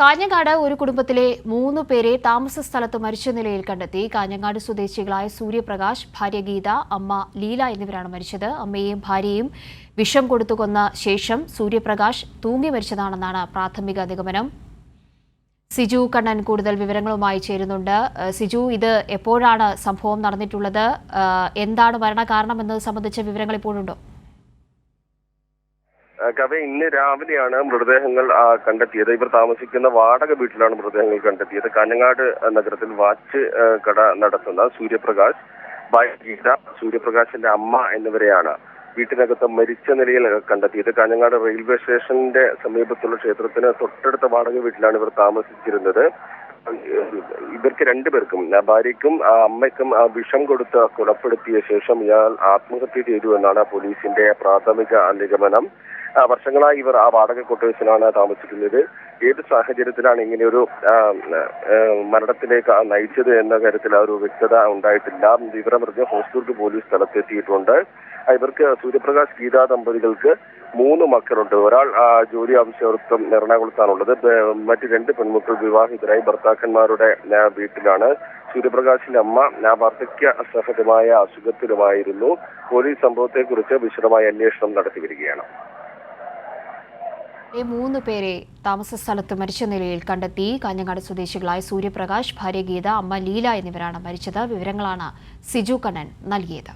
കാഞ്ഞങ്ങാട് ഒരു കുടുംബത്തിലെ മൂന്ന് പേരെ താമസ സ്ഥലത്ത് മരിച്ച നിലയിൽ കണ്ടെത്തി. കാഞ്ഞങ്ങാട് സ്വദേശികളായ സൂര്യപ്രകാശ് ഭാര്യ ഗീത അമ്മ ലീല എന്നിവരാണ് മരിച്ചത്. അമ്മയെയും ഭാര്യയെയും വിഷം കൊടുത്തു കൊന്ന ശേഷം സൂര്യപ്രകാശ് തൂങ്ങി മരിച്ചതാണെന്നാണ് പ്രാഥമിക നിഗമനം. സിജു കണ്ണൻ കൂടുതൽ വിവരങ്ങളുമായി ചേരുന്നുണ്ട്. സിജു ഇത് എപ്പോഴാണ് സംഭവം നടന്നിട്ടുള്ളത്? എന്താണ് മരണകാരണം എന്നത് സംബന്ധിച്ച വിവരങ്ങൾ ഇപ്പോഴുണ്ടോ കവ ഇന്ന് രാവിലെയാണ് മൃതദേഹങ്ങൾ കണ്ടെത്തിയത്. ഇവർ താമസിക്കുന്ന വാടക വീട്ടിലാണ് മൃതദേഹങ്ങൾ കണ്ടെത്തിയത്. കാഞ്ഞങ്ങാട് നഗരത്തിൽ വാച്ച് കട നടത്തുന്ന സൂര്യപ്രകാശ് ഗീത സൂര്യപ്രകാശിന്റെ അമ്മ എന്നിവരെയാണ് വീട്ടിനകത്ത് മരിച്ച നിലയിൽ കണ്ടെത്തിയത്. കാഞ്ഞങ്ങാട് റെയിൽവേ സ്റ്റേഷന്റെ സമീപത്തുള്ള ക്ഷേത്രത്തിന് തൊട്ടടുത്ത വാടക വീട്ടിലാണ് ഇവർ താമസിച്ചിരുന്നത്. ഇവർക്ക് രണ്ടുപേർക്കും ഭാര്യയ്ക്കും അമ്മയ്ക്കും വിഷം കൊടുത്ത് കൊലപ്പെടുത്തിയ ശേഷം ഇയാൾ ആത്മഹത്യ ചെയ്തു എന്നാണ് പോലീസിന്റെ പ്രാഥമിക നിഗമനം. വർഷങ്ങളായി ഇവർ ആ വാടക കൊട്ടേഴ്സിനാണ് താമസിക്കുന്നത്. ഏത് സാഹചര്യത്തിലാണ് ഇങ്ങനെയൊരു മരണത്തിലേക്ക് നയിച്ചത് എന്ന കാര്യത്തിൽ ആ ഒരു വ്യക്തത ഉണ്ടായിട്ടില്ല. വിവരമറിഞ്ഞ് ഹോസ്ദുർഗ് പോലീസ് സ്ഥലത്തെത്തിയിട്ടുണ്ട്. ഇവർക്ക് സൂര്യപ്രകാശ് ഗീതാ ദമ്പതികൾക്ക് മൂന്ന് മക്കളുണ്ട്. ഒരാൾ ജോലി ആവശ്യാർത്ഥം എറണാകുളത്താണുള്ളത്. മറ്റ് രണ്ട് പെൺമക്കൾ വിവാഹിതരായി ഭർത്താക്കന്മാരുടെ വീട്ടിലാണ്. സൂര്യപ്രകാശിന്റെ അമ്മ വാർദ്ധക്യ സഹജമായ അസുഖത്തിലുമായിരുന്നു. പോലീസ് സംഭവത്തെക്കുറിച്ച് വിശദമായ അന്വേഷണം നടത്തി വരികയാണ്. ഈ മൂന്ന് പേരെ താമസ സ്ഥലത്ത് മരിച്ച നിലയിൽ കണ്ടെത്തി. കാഞ്ഞങ്ങാട് സ്വദേശികളായ സൂര്യപ്രകാശ് ഭാര്യ ഗീത അമ്മ ലീല എന്നിവരാണ് മരിച്ചത്. വിവരങ്ങളാണ് സിജു കണ്ണൻ നൽകിയത്.